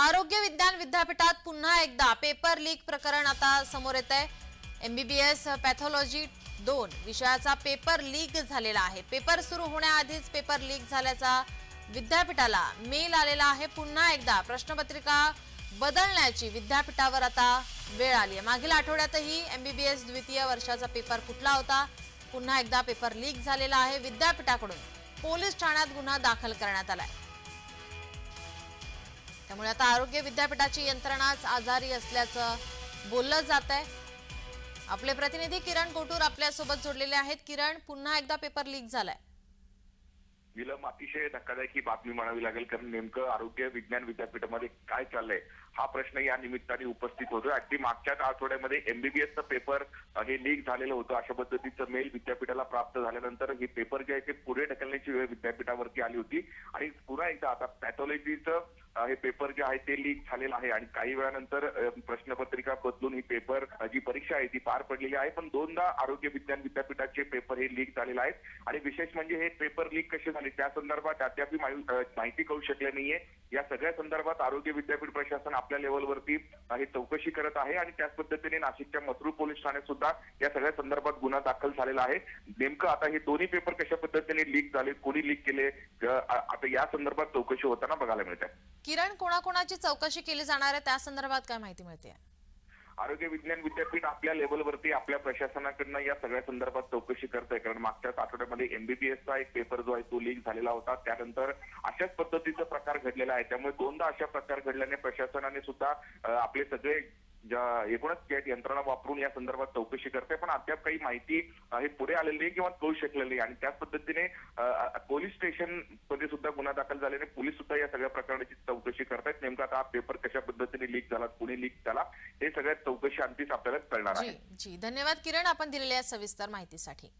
आरोग्य विज्ञान विद्यापीठात पुन्हा एकदा पेपर लीक प्रकरण आता समोर येत आहे. एमबीबीएस पॅथॉलॉजी दोन विषयाचा पेपर लीक झालेला आहे. पेपर सुरू होण्याआधीच पेपर लीक झाल्याचा विद्यापीठाला मेल आलेला आहे. पुन्हा एकदा प्रश्नपत्रिका बदलण्याची विद्यापीठावर आता वेळ आली आहे. मागील आठवड्यातही एमबीबीएस द्वितीय वर्षाचा पेपर फुटला होता. पुन्हा एकदा पेपर लीक झालेला आहे. विद्यापीठाकडून पोलीस ठाण्यात गुन्हा दाखल करण्यात आलाय. त्यामुळे आता आरोग्य विद्यापीठाची यंत्रणाच आजारी असल्याचं बोललं जात आहे आपले प्रतिनिधी किरण कोटूर आपल्यासोबत जोडलेले आहेत. किरण पुन्हा एकदा पेपर लीक झालाय. अतिशय धक्कादायक बातमी म्हणावी लागेल कारण नेमकं आरोग्य विज्ञान विद्यापीठामध्ये काय चाललंय हा प्रश्न या निमित्ताने उपस्थित होतो अगदी मागच्याच आठवड्यामध्ये एमबीबीएसचं पेपर हे लीक झालेलं होतं. अशा पद्धतीचं मेल विद्यापीठाला प्राप्त झाल्यानंतर हे पेपर जे आहे ते पुढे ढकलण्याची वेळ विद्यापीठावरती आली होती. आणि पुन्हा एकदा आता पॅथॉलॉजीचं हे पेपर जे आहे ते लीक झालेलं आहे. आणि काही वेळानंतर प्रश्नपत्रिका बदलून ही पेपर जी परीक्षा आहे ती पार पडलेली आहे. पण दोनदा आरोग्य विज्ञान विद्यापीठाचे पेपर हे लीक झालेले आहेत आणि विशेष म्हणजे हे पेपर लीक कसे झाले त्या संदर्भात अद्याप माहिती कळू शकले नाहीये. या सगळ्या संदर्भात आरोग्य विद्यापीठ प्रशासन आपल्या लेवलवरती अ, हे चौकशी करत आहे आणि त्याच पद्धतीने नाशिकच्या मथुर पोलीस ठाण्यात सुद्धा या सगळ्या संदर्भात गुन्हा दाखल झालेला आहे. नेमकं आता हे दोन्ही पेपर कशा पद्धतीने लीक झाले कोणी लीक केले आता या संदर्भात चौकशी होताना बघायला मिळते किरण कोणाकोणाची चौकशी केली जाणार आहे? त्या संदर्भात काय माहिती मिळते आरोग्य विज्ञान विद्यापीठ आपल्या लेवलवरती आपल्या प्रशासनाकडनं या सगळ्या संदर्भात चौकशी करत आहे कारण मागच्याच आठवड्यामध्ये एमबीबीएसचा एक पेपर जो आहे तो लीक झालेला होता. त्यानंतर अशाच पद्धतीचा प्रकार घडलेला आहे. त्यामुळे दोनदा अशा प्रकार घडल्याने प्रशासनाने सुद्धा आपले सगळे ज्या एकूणच आहेत यंत्रणा वापरून या संदर्भात चौकशी करते पण अद्याप काही माहिती हे पुढे आलेली नाही किंवा कळू शकलेली नाही. आणि त्याच पद्धतीने पोलीस स्टेशनमध्ये सुद्धा गुन्हा दाखल झाल्याने पोलीस सुद्धा या सगळ्या प्रकरणाची चौकशी करतायत. नेमका आता हा पेपर कशा पद्धतीने लीक झाला कुणी लीक झाला हे सगळ्यात चौकशी अंतीच आपल्याला कळणार आहे. जी. धन्यवाद किरण आपण दिलेल्या सविस्तर माहितीसाठी.